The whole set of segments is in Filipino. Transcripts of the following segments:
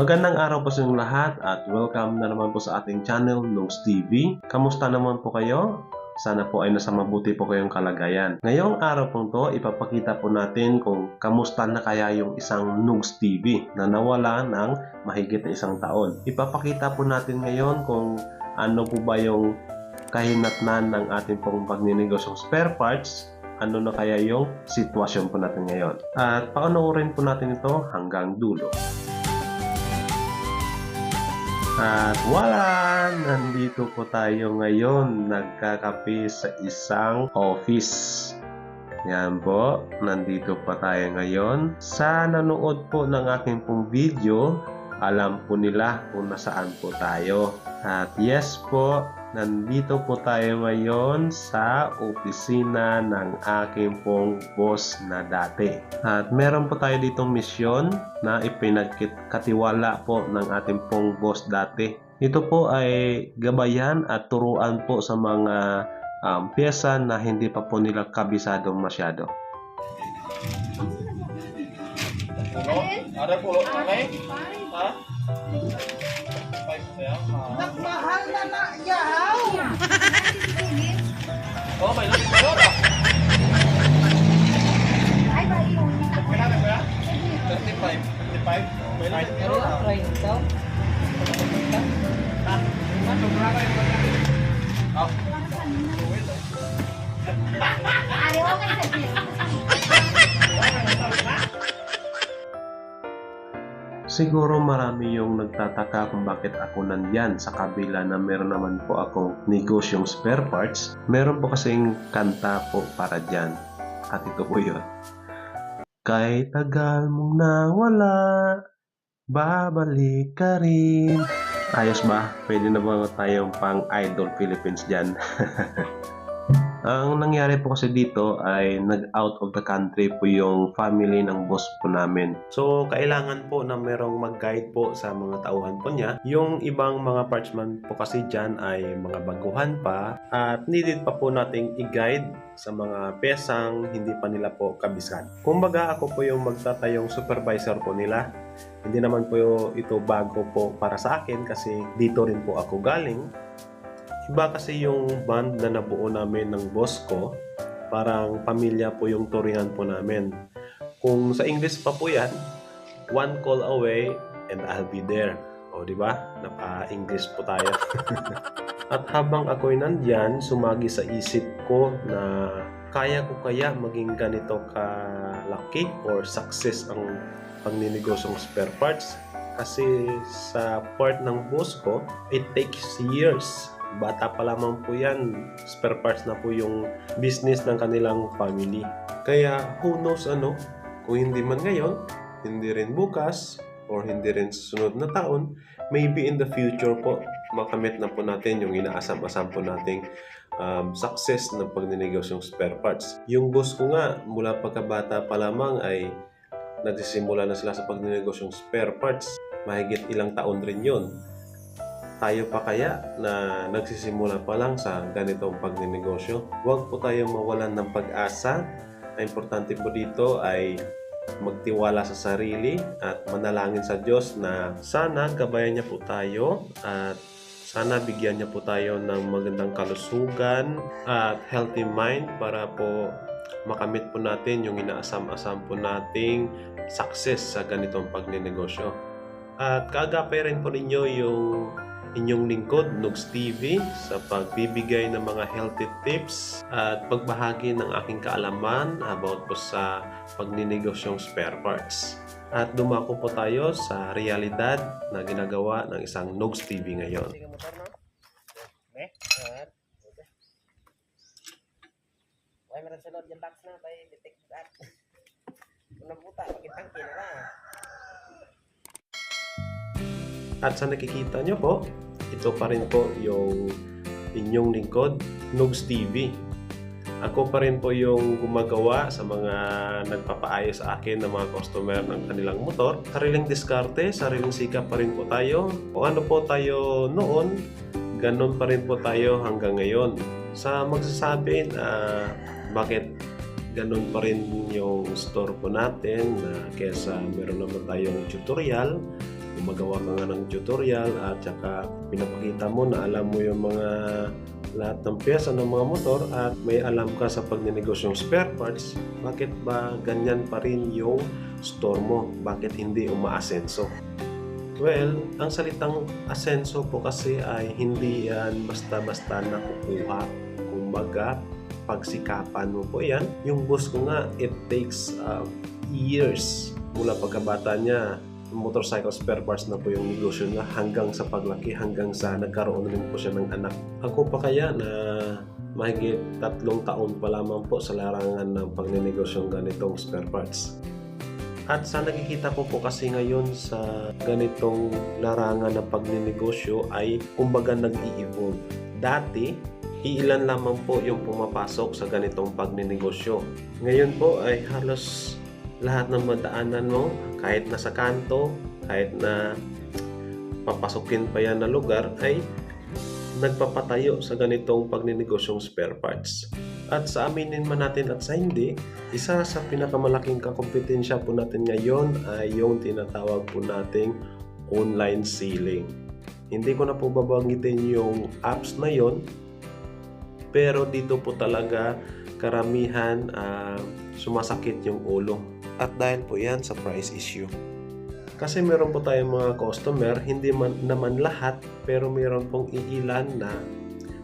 Magandang araw po sa inyong lahat at welcome na naman po sa ating channel, Nungs TV. Kamusta naman po kayo? Sana po ay nasa mabuti po kayong kalagayan. Ngayong araw pong to, ipapakita po natin kung kamusta na kaya yung isang Nugs TV na nawala ng mahigit na isang taon. Ipapakita po natin ngayon kung ano po ba yung kahinatnan ng ating pong pagninigosyong spare parts ano na kaya yung sitwasyon po natin ngayon. At paunoorin po natin ito hanggang dulo. At wala! Nandito po tayo ngayon nagkakape sa isang office. Yan po, nandito pa tayo ngayon. Sa nanood po ng aking pong video, alam po nila kung nasaan po tayo. At yes po, nandito po tayo ngayon sa opisina ng aking pong boss na dati. At meron po tayo ditong misyon na ipinagkatiwala po ng ating pong boss dati. Ito po ay gabayan at turuan po sa mga um, pyesa na hindi pa po nila kabisado masyado. Pulo? Ada pulo na kay? Ha? Nagmahal na na yaw. Oh, may ba? Ay, ba yun? Kailan ba yan? 35. 35? May. Ha? Ano ba kayo ba? Ah, Ay, okay sa Siguro marami yung nagtataka kung bakit ako nandyan sa kabila na meron naman po akong negosyong spare parts. Meron po kasing kanta po para dyan. At ito po yun. Kay tagal mong nawala, babalik ka rin. Ayos ba? Pwede na ba tayong pang Idol Philippines dyan? Ang nangyari po kasi dito ay nag-out of the country po yung family ng boss po namin. So, kailangan po na merong mag-guide po sa mga tauhan po niya. Yung ibang mga parchman po kasi dyan ay mga baguhan pa at needed pa po nating i-guide sa mga pesang hindi pa nila po kabisan. Kumbaga ako po yung magtatayong supervisor po nila. Hindi naman po ito bago po para sa akin kasi dito rin po ako galing. Iba kasi yung band na nabuo namin ng boss ko. Parang pamilya po yung turingan po namin. Kung sa English pa po yan, one call away and I'll be there. O, di ba? Napa-English po tayo. At habang ako'y nandyan, sumagi sa isip ko na kaya ko kaya maging ganito ka-lucky or success ang pagninigosyong spare parts. Kasi sa part ng boss ko, it takes years bata pa lamang po yan, spare parts na po yung business ng kanilang family. Kaya who knows ano, kung hindi man ngayon, hindi rin bukas, or hindi rin sa sunod na taon, maybe in the future po, makamit na po natin yung inaasam-asam po nating um, success ng pagninigosyong spare parts. Yung boss ko nga, mula pagkabata pa lamang ay nagsisimula na sila sa pagninigosyong spare parts. Mahigit ilang taon rin yon tayo pa kaya na nagsisimula pa lang sa ganitong pagninegosyo? Huwag po tayong mawalan ng pag-asa. Ang importante po dito ay magtiwala sa sarili at manalangin sa Diyos na sana gabayan niya po tayo at sana bigyan niya po tayo ng magandang kalusugan at healthy mind para po makamit po natin yung inaasam-asam po nating success sa ganitong pagninegosyo. At kaagapay rin po ninyo yung inyong lingkod, Nugs TV, sa pagbibigay ng mga healthy tips at pagbahagi ng aking kaalaman about po sa pagninigosyong spare parts. At dumako po tayo sa realidad na ginagawa ng isang Nugs TV ngayon. Why meron sunod yung box na tayo detect that. Unang puta, pagkitangki na na. At sa nakikita nyo po, ito pa rin po yung inyong lingkod, Nugs TV. Ako pa rin po yung gumagawa sa mga nagpapaayos sa akin ng mga customer ng kanilang motor. Sariling diskarte, sariling sikap pa rin po tayo. Kung ano po tayo noon, ganun pa rin po tayo hanggang ngayon. Sa magsasabi na bakit ganun pa rin yung store po natin na kesa meron naman tayong tutorial gumagawa ka nga ng tutorial at saka pinapakita mo na alam mo yung mga lahat ng pyesa ng mga motor at may alam ka sa pagninegosyong spare parts, bakit ba ganyan pa rin yung store mo? Bakit hindi umaasenso? Well, ang salitang asenso po kasi ay hindi yan basta-basta nakukuha. Kumbaga, pagsikapan mo po yan. Yung boss ko nga, it takes uh, years mula pagkabata niya motorcycle spare parts na po yung negosyo niya hanggang sa paglaki, hanggang sa nagkaroon rin po siya ng anak. Ako pa kaya na mahigit tatlong taon pa lamang po sa larangan ng pagnenegosyo ng ganitong spare parts. At sa nakikita ko po kasi ngayon sa ganitong larangan ng pagninegosyo ay kumbaga nag-i-evolve. Dati, iilan lamang po yung pumapasok sa ganitong pagninegosyo. Ngayon po ay halos lahat ng madaanan mo, kahit nasa kanto, kahit na papasukin pa yan na lugar, ay nagpapatayo sa ganitong pagninegosyong spare parts. At sa aminin man natin at sa hindi, isa sa pinakamalaking kakompetensya po natin ngayon ay yung tinatawag po nating online selling. Hindi ko na po babanggitin yung apps na yon, pero dito po talaga karamihan ah, sumasakit yung ulo. At dahil po yan sa price issue. Kasi meron po tayong mga customer, hindi man naman lahat, pero meron pong iilan na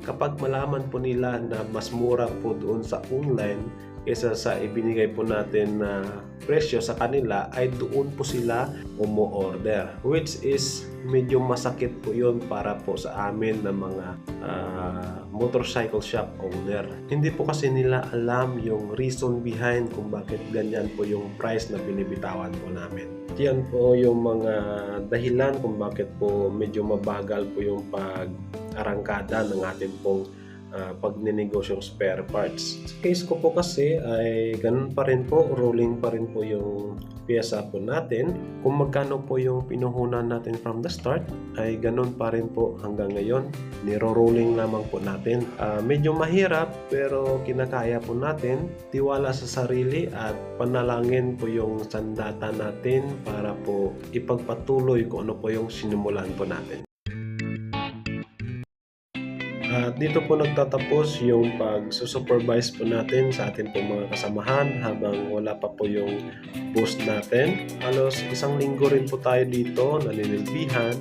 kapag malaman po nila na mas mura po doon sa online kaysa sa ibinigay po natin na presyo sa kanila ay doon po sila umu-order which is medyo masakit po yun para po sa amin na mga ah, motorcycle shop owner. Hindi po kasi nila alam yung reason behind kung bakit ganyan po yung price na binibitawan po namin. Yan po yung mga dahilan kung bakit po medyo mabagal po yung pag-arangkada ng ating pong uh, pagninegosyong spare parts. Sa case ko po kasi ay ganun pa rin po, rolling pa rin po yung pyesa po natin. Kung magkano po yung pinuhunan natin from the start, ay ganun pa rin po hanggang ngayon. Niro-rolling lamang po natin. Ah, medyo mahirap pero kinakaya po natin. Tiwala sa sarili at panalangin po yung sandata natin para po ipagpatuloy kung ano po yung sinimulan po natin. At dito po nagtatapos yung pag-supervise po natin sa ating po mga kasamahan habang wala pa po yung boost natin. Halos isang linggo rin po tayo dito naninilbihan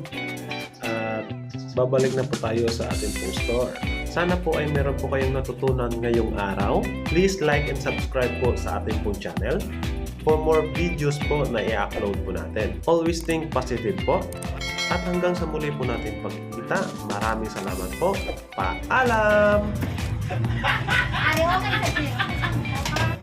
at babalik na po tayo sa ating pong store. Sana po ay meron po kayong natutunan ngayong araw. Please like and subscribe po sa ating pong channel for more videos po na i-upload po natin. Always think positive po. At hanggang sa muli po natin pagkikita, maraming salamat po. Paalam! Ari, okay sa.